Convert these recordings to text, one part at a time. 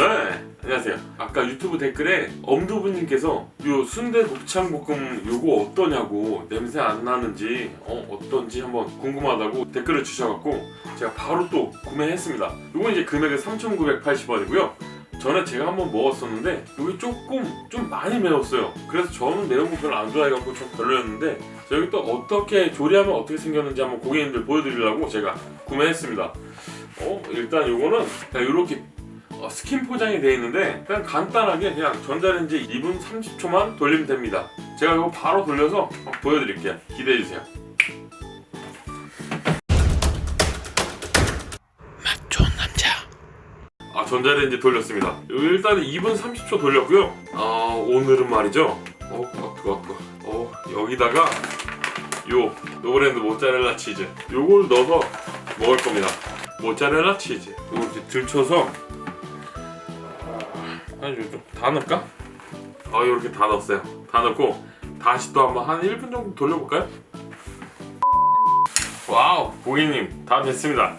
네, 안녕하세요. 아까 유튜브 댓글에 엄두부님께서 요 순대 곱창 볶음 요거 어떠냐고 냄새 안 나는지 어 어떤지 한번 궁금하다고 댓글을 주셔갖고 제가 바로 또 구매했습니다. 요거 이제 금액은 3,980원이고요. 전에 제가 한번 먹었었는데 여기 조금 좀 많이 매웠어요. 그래서 저는 매운 거 별로 안 좋아해갖고 좀 별로였는데 자, 여기 또 어떻게 조리하면 어떻게 생겼는지 한번 고객님들 보여드리려고 제가 구매했습니다. 어 일단 요거는 이렇게 어, 스킨 포장이 되어 있는데 그냥 간단하게 그냥 전자레인지 2분 30초만 돌리면 됩니다. 제가 이거 바로 돌려서 보여드릴게요. 기대해 주세요. 아 전자레인지 돌렸습니다. 여기 일단 2분 30초 돌렸고요. 아 오늘은 말이죠. 어 뜨거 뜨거 뜨거. 어 여기다가 요 노브랜드 모짜렐라 치즈 요걸 넣어서 먹을 겁니다. 모짜렐라 치즈 요걸 이렇게 들쳐서 다 넣을까? 어 이렇게 다 넣었어요. 다 넣고 다시 또 한번 한 1분 정도 돌려볼까요? 와우 고객님 다 됐습니다.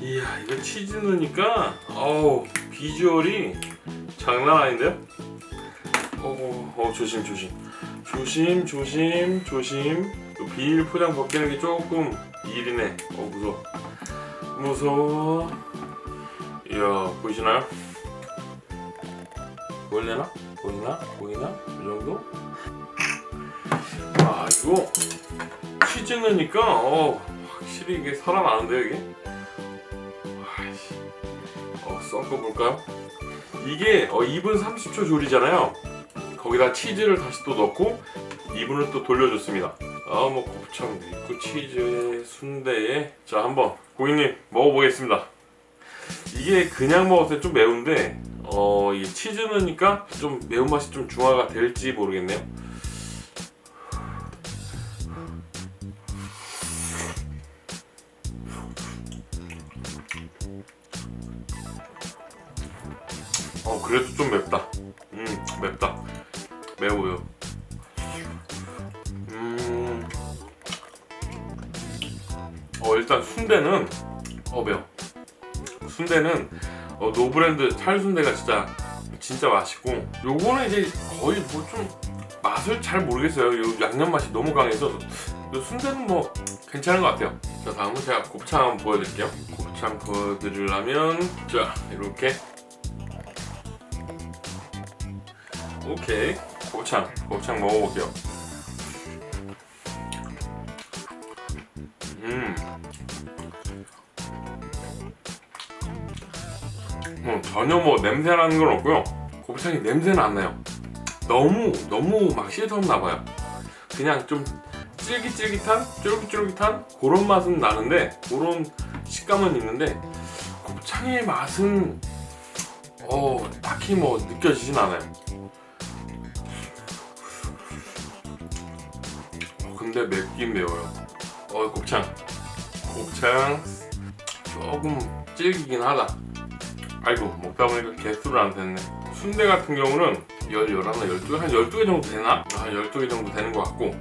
이야 이거 치즈 넣으니까 어우 비주얼이 장난 아닌데요? 어, 어 조심 조심 조심 조심 조심 또 비닐 포장 벗기는 게 조금 일이네 어 무서워 무서워 이야 보이시나요? 보일래나? 보이나? 보이나? 이 정도? 아 이거 치즈 넣으니까 어 확실히 이게 살아나는데요 이게? 어, 섞어볼까요? 이게 어, 2분 30초 조리잖아요. 거기다 치즈를 다시 또 넣고 2분을 또 돌려줬습니다. 아, 뭐 곱창도 있고 치즈에 순대에 자 한번 고객님 먹어보겠습니다. 이게 그냥 먹었을 때 좀 매운데 어, 이 치즈 넣으니까 좀 매운맛이 좀 중화가 될지 모르겠네요. 어 그래도 좀 맵다. 음 맵다. 매워요. 음. 어 일단 순대는 어 매워. 순대는 어, 노브랜드 찰순대가 진짜 진짜 맛있고 요거는 이제 거의 뭐 좀 맛을 잘 모르겠어요. 요 양념 맛이 너무 강해서 요 순대는 뭐 괜찮은 것 같아요. 자 다음은 제가 곱창 한번 보여드릴게요. 곱창 보여드리려면 자 이렇게 오케이 곱창 곱창 먹어볼게요 어, 전혀 뭐 냄새나는 건 없고요. 곱창이 냄새는 안 나요. 너무 너무 막 씻었나 봐요. 그냥 좀 쫄깃쫄깃한 쫄깃쫄깃한 그런 맛은 나는데 그런 식감은 있는데 곱창의 맛은 어 딱히 뭐 느껴지진 않아요. 어, 근데 맵긴 매워요. 어 곱창, 곱창 조금 질기긴 하다. 아이고 먹다 보니까 개수를 안 됐네. 순대 같은 경우는 열 열하나 열두 한 열두 개 정도 되나? 한 열두 개 정도 되는 것 같고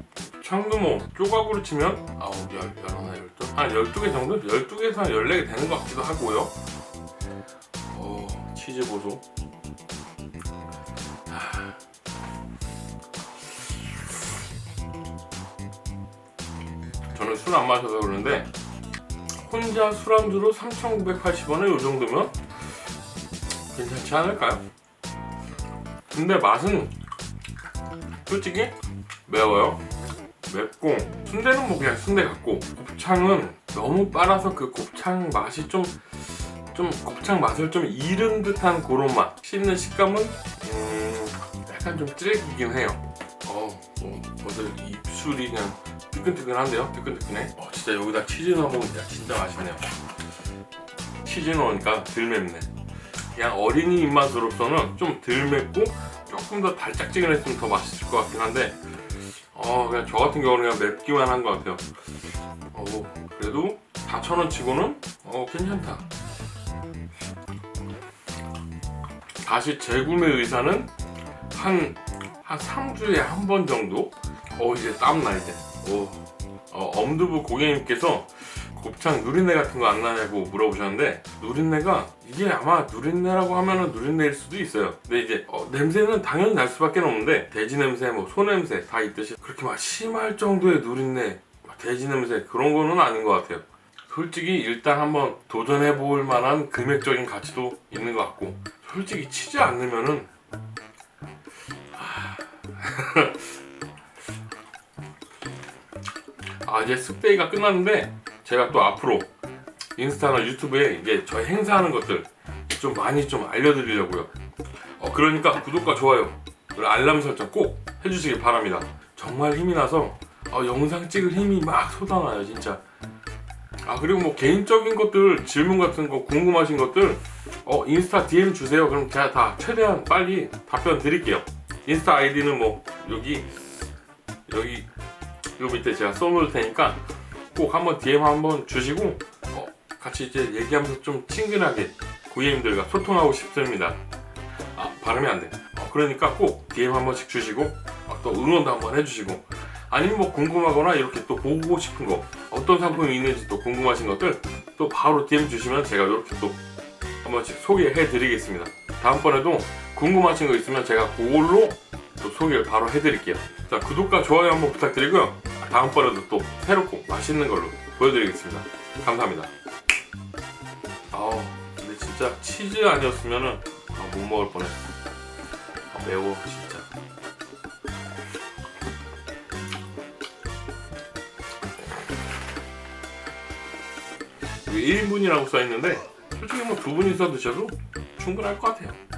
뭐 조각으로 치면 아홉 열 열하나 열두 한 열두 개 정도? 열두 개에서 한 열네 개 되는 것 같기도 하고요. 어 치즈 보소. 저는 술 안 마셔서 그러는데 혼자 술안주로 3,980원에 이 정도면 괜찮지 않을까요? 근데 맛은 솔직히 매워요. 맵고 순대는 뭐 그냥 순대 같고 곱창은 너무 빨아서 그 곱창 맛이 좀 좀 곱창 맛을 좀 잃은 듯한 그런 맛. 씹는 식감은 음, 약간 좀 찌르기긴 해요. 어, 어 벌써 입술이 그냥 뜨끈뜨끈한데요? 뜨끈뜨끈해. 어, 진짜 여기다 치즈 넣어 진짜, 진짜 맛있네요. 치즈 넣으니까 덜 맵네. 그냥 어린이 입맛으로서는 좀 덜 맵고 조금 더 달짝지근했으면 더 맛있을 것 같긴 한데 어 그냥 저 같은 경우는 그냥 맵기만 한 것 같아요. 어 그래도 4,000원 치고는 어 괜찮다. 다시 재구매 의사는 한, 한 3주에 한 번 정도? 어, 이제 땀나, 이제. 오. 어, 엄두부 고객님께서 곱창 누린내 같은 거 안 나냐고 물어보셨는데 누린내가 이게 아마 누린내라고 하면은 누린내일 수도 있어요. 근데 이제 어, 냄새는 당연히 날 수밖에 없는데 돼지 냄새, 뭐 소 냄새 다 있듯이 그렇게 막 심할 정도의 누린내, 막 돼지 냄새 그런 거는 아닌 것 같아요. 솔직히 일단 한번 도전해 볼 만한 금액적인 가치도 있는 것 같고 솔직히 치지 않으면은 아 이제 습데이가 끝났는데 제가 또 앞으로 인스타나 유튜브에 이제 저희 행사하는 것들 좀 많이 좀 알려드리려고요. 어 그러니까 구독과 좋아요 알람 설정 꼭 해주시길 바랍니다. 정말 힘이 나서 어, 영상 찍을 힘이 막 솟아나요 진짜. 아 그리고 뭐 개인적인 것들 질문 같은 거 궁금하신 것들 어 인스타 DM 주세요. 그럼 제가 다 최대한 빨리 답변 드릴게요. 인스타 아이디는 뭐 여기 여기 요 밑에 제가 써놓을 테니까 꼭 한번 DM 한번 주시고 어, 같이 이제 얘기하면서 좀 친근하게 고객님들과 소통하고 싶습니다. 아 발음이 안 돼. 어, 그러니까 꼭 DM 한 번씩 주시고 어, 또 응원도 한번 해주시고 아니면 뭐 궁금하거나 이렇게 또 보고 싶은 거 어떤 상품이 있는지 또 궁금하신 것들 또 바로 DM 주시면 제가 이렇게 또 한 번씩 소개해 드리겠습니다. 다음번에도 궁금하신 거 있으면 제가 그걸로 또 소개를 바로 해드릴게요. 자 구독과 좋아요 한번 부탁드리고요. 다음번에도 또 새롭고 맛있는 걸로 보여드리겠습니다. 감사합니다. 아우 근데 진짜 치즈 아니었으면은 아, 못 먹을 뻔했어. 아, 매워 진짜. 이게 1인분이라고 써있는데 솔직히 뭐 두 분이서 드셔도 충분할 것 같아요.